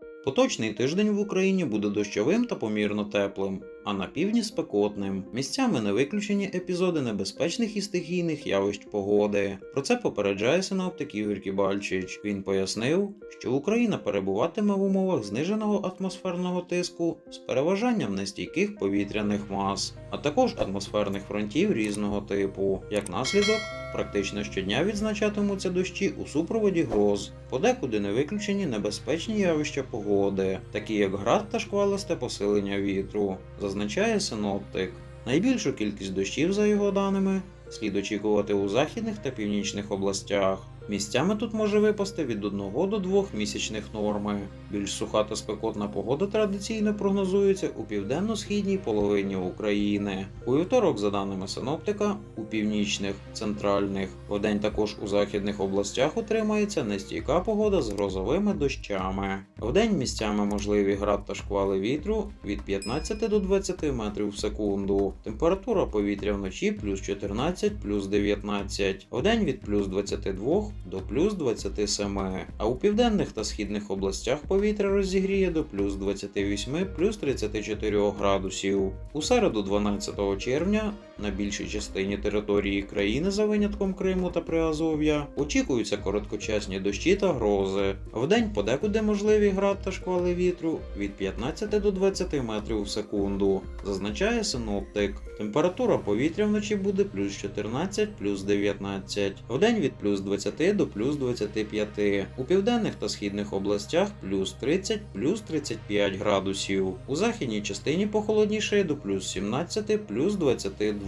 thank you Поточний тиждень в Україні буде дощовим та помірно теплим, а на півдні спекотним. Місцями не виключені епізоди небезпечних і стихійних явищ погоди. Про це попереджає синоптик Ігор Кібальчич. Він пояснив, що Україна перебуватиме в умовах зниженого атмосферного тиску з переважанням нестійких повітряних мас, а також атмосферних фронтів різного типу. Як наслідок, практично щодня відзначатимуться дощі у супроводі гроз, подекуди не виключені небезпечні явища погоди, такі як град та шквалисте посилення вітру, зазначає синоптик. Найбільшу кількість дощів, за його даними, слід очікувати у західних та північних областях. Місцями тут може випасти від 1 до 2 місячних норми. Більш суха та спекотна погода традиційно прогнозується у південно-східній половині України. У вівторок, за даними синоптика, у північних, центральних, вдень також у західних областях утримається нестійка погода з грозовими дощами. Вдень місцями можливі град та шквали вітру від 15 до 20 метрів в секунду. Температура повітря вночі плюс 14, плюс 19, вдень від плюс 22 до плюс 27, а у південних та східних областях повітря розігріє до плюс 28, плюс 34 градусів. У середу 12 червня на більшій частині території країни за винятком Криму та Приазов'я очікуються короткочасні дощі та грози. Вдень подекуди можливі град та шквали вітру від 15 до 20 метрів в секунду, зазначає синоптик. Температура повітря вночі буде плюс 14, плюс 19, вдень від плюс 20 до плюс 25, у південних та східних областях плюс 30, плюс 35 градусів. У західній частині похолодніше до плюс 17, плюс 22.